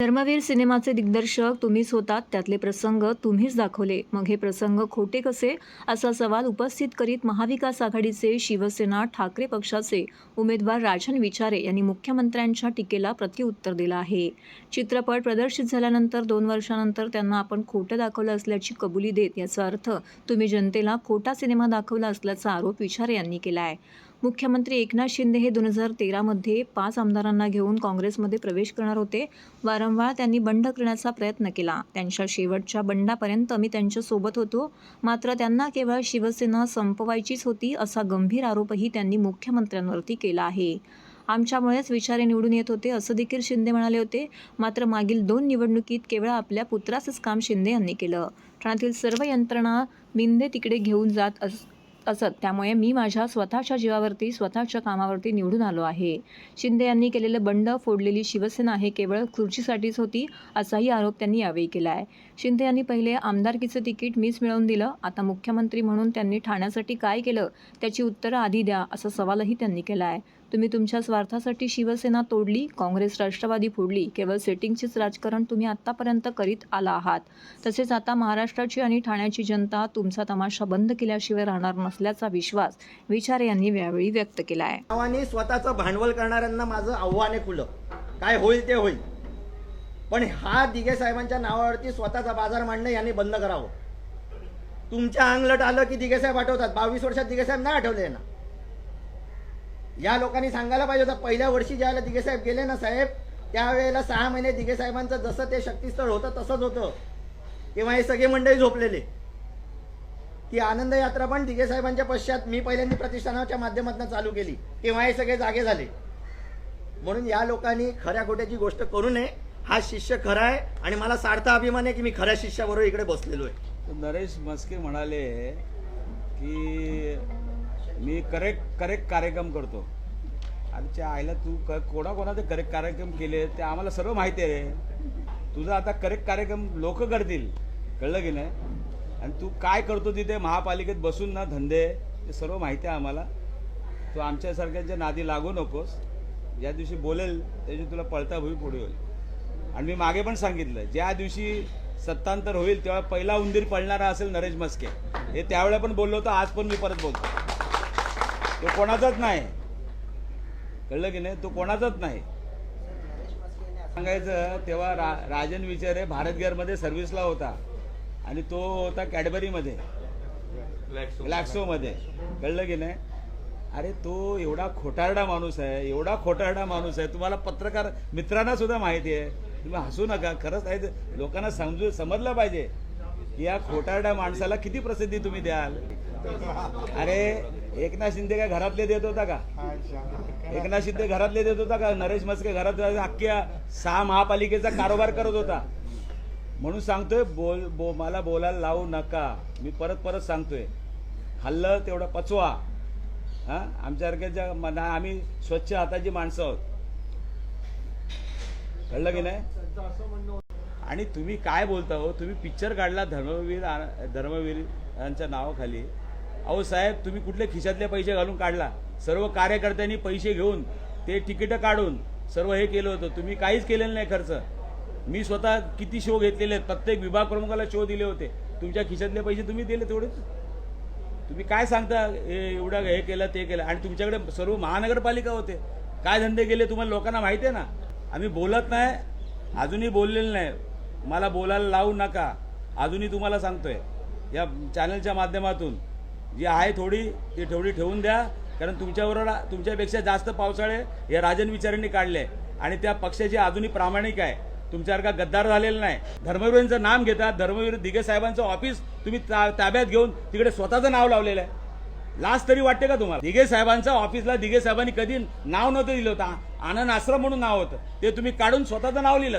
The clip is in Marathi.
धर्मवीर सिनेमाचे दिग्दर्शक तुम्हीच होतात त्यातले प्रसंग तुम्हीच दाखवले. मग हे प्रसंग खोटे कसे? असा सवाल उपस्थित करीत महाविकास आघाडीचे शिवसेना ठाकरे पक्षाचे उमेदवार राजन विचारे यांनी मुख्यमंत्र्यांच्या टीकेला प्रत्युत्तर दिलं आहे. चित्रपट प्रदर्शित झाल्यानंतर दोन वर्षानंतर त्यांना आपण खोटं दाखवलं असल्याची कबुली देत याचा अर्थ तुम्ही जनतेला खोटा सिनेमा दाखवला असल्याचा आरोप विचारे यांनी केला आहे मुख्यमंत्री एकनाथ शिंदे हे दोन हजार तेरामध्ये पाच आमदारांना घेऊन काँग्रेसमध्ये प्रवेश करणार होते. वारंवार त्यांनी बंड करण्याचा प्रयत्न केला. त्यांच्या शेवटच्या बंडापर्यंत मी त्यांच्यासोबत होतो. मात्र त्यांना केवळ शिवसेना संपवायचीच होती असा गंभीर आरोपही त्यांनी मुख्यमंत्र्यांवरती केला आहे. आमच्यामुळेच विचारे निवडून येत होते असं देखील शिंदे म्हणाले होते. मात्र मागील दोन निवडणुकीत केवळ आपल्या पुत्राचंच काम शिंदे यांनी केलं. ठाण्यातील सर्व यंत्रणा मिंदे तिकडे घेऊन जात अस असत त्यामुळे मी माझ्या स्वतःच्या जीवावरती स्वतःच्या कामावरती निवडून आलो आहे. शिंदे यांनी केलेलं बंड फोडलेली शिवसेना हे केवळ खुर्चीसाठीच होती असाही आरोप त्यांनी यावेळी केला आहे शिंदे यांनी पहिले आमदारकीचं तिकीट मीच मिळवून दिलं. आता मुख्यमंत्री म्हणून त्यांनी ठाण्यासाठी काय केलं त्याची उत्तरं आधी द्या असा सवालही त्यांनी केला आहे तुम्ही तुमच्या स्वार्थासाठी शिवसेना तोडली काँग्रेस राष्ट्रवादी फोडली केवळ सेटिंगचेच राजकारण तुम्ही आत्तापर्यंत करीत आला आहात. तसेच आता महाराष्ट्राची आणि ठाण्याची जनता तुमचा तमाशा बंद केल्याशिवाय राहणार नसल्याचा विश्वास विचारे यांनी यावेळी व्यक्त केला आहे नावाने स्वतःचं भांडवल करणाऱ्यांना माझं आव्हान आहे खुलं. काय होईल ते होईल. पण हा दिघे साहेबांच्या नावावरती स्वतःचा बाजार मांडणं यांनी बंद करावं. तुमच्या अंगलट आलं की दिघेसाहेब आठवतात. बावीस वर्षात दिघेसाहेब नाही आठवले ना या लोकांनी सांगायला पाहिजे होतं पहिल्या वर्षी ज्यावेळेला दिघे साहेब गेले ना साहेब त्यावेळेला सहा महिने दिघे साहेबांचं जसं ते शक्तीस्थळ होतं तसंच होतं. तेव्हा हे सगळे मंडळी झोपलेले. ती आनंद यात्रा पण दिघे साहेबांच्या पश्चात मी पहिल्यांदा प्रतिष्ठानाच्या माध्यमातून चालू केली. तेव्हा हे सगळे जागे झाले. म्हणून या लोकांनी खऱ्या खोट्याची गोष्ट करू नये. हा शिष्य खरा आहे आणि मला सार्थ अभिमान आहे की मी खऱ्या शिष्याबरोबर इकडे बसलेलो आहे. नरेश मस्के म्हणाले की मी करेक्ट करेक्ट कार्यक्रम करतो. आमच्या आईला तू क कोणाकोणाचे करेक्ट कार्यक्रम केले ते आम्हाला सर्व माहिती आहे रे. तुझा आता करेक्ट कार्यक्रम लोक करतील. कळलं की नाही? आणि तू काय करतो तिथे? महापालिकेत बसून ना धंदे ते सर्व माहिती आहे आम्हाला. तू आमच्यासारख्यांच्या नादी लागू नकोस. ज्या दिवशी बोलेल त्याची तुला पळता भुई पुढे होईल. आणि मी मागे पण सांगितलं ज्या दिवशी सत्तांतर होईल तेव्हा पहिला उंदीर पळणारा असेल नरेश मस्के हे त्यावेळेला पण बोललो होतो आज पण मी परत बोलतो. तो कोणाचाच नाही. कळलं की नाही? तो कोणाचाच नाही. सांगायचं तेव्हा रा राजन विचारे भारत गेअरमध्ये सर्व्हिसला होता. आणि तो होता कॅडबरीमध्ये. ग्लॅक्सोमध्ये. कळलं की नाही? अरे तो एवढा खोटारडा माणूस आहे. एवढा खोटारडा माणूस आहे. तुम्हाला पत्रकार मित्रांना सुद्धा माहिती आहे. तुम्ही हसू नका. खरंच आहे लोकांना समजू समजलं पाहिजे की या खोटारड्या माणसाला किती प्रसिद्धी तुम्ही द्याल? अरे एकनाथ शिंदे काय घरातले देत होता का? एकनाथ शिंदे घरातले देत होता का? नरेश मस्के घरात अख्ख्या सहा महापालिकेचा कारोबार करत होता. म्हणून सांगतोय बोल बो मला बोलायला लावू नका. मी परत परत सांगतोय. खाल्लं तेवढं पचवा. हां? आमच्यासारख्याच्या मना आम्ही स्वच्छ हाताची माणसं आहोत. कळलं की नाही? आणि तुम्ही काय बोलता हो? तुम्ही पिक्चर काढला धर्मवीर धर्मवीरांच्या धर्मवीर यांच्या नावाखाली. अहो साहेब तुम्ही कुठले खिशातले पैसे घालून काढला? सर्व कार्यकर्त्यांनी पैसे घेऊन ते तिकीटं काढून सर्व हे केलं होतं. तुम्ही काहीच केलेलं नाही खर्च. मी स्वतः किती शो घेतलेले आहेत? प्रत्येक विभाग प्रमुखाला शो दिले होते. तुमच्या खिशातले पैसे तुम्ही दिले तेवढेच तुम्ही काय सांगता? हे एवढं हे केलं ते केलं. आणि तुमच्याकडे सर्व महानगरपालिका होते. काय धंदे केले तुम्हाला लोकांना माहिती आहे ना? आम्ही बोलत नाही अजूनही बोललेलं नाही. मला बोलायला लावू नका. अजूनही तुम्हाला सांगतोय. या चॅनलच्या माध्यमातून. जी आहे थोडी ती थोडी ठेवून द्या. कारण तुमच्याबरोबर तुमच्यापेक्षा जास्त पावसाळे या राजन विचारांनी काढले. आणि त्या पक्षाची अजूनही प्रामाणिक आहे. तुमच्यासारखा गद्दार झालेला नाही. धर्मवीरांचं नाम घेतात धर्मवीर दिगे साहेबांचं ऑफिस तुम्ही ता- ताब्यात घेऊन तिकडे स्वतःचं नाव लावलेलं आहे. लास्ट तरी वाटते का तुम्हाला? दिघे साहेबांच्या ऑफिसला दिगे साहेबांनी कधी नाव नव्हतं दिलं होतं. आनंद आश्रम म्हणून नाव होतं. ते तुम्ही काढून स्वतःचं नाव लिहिलं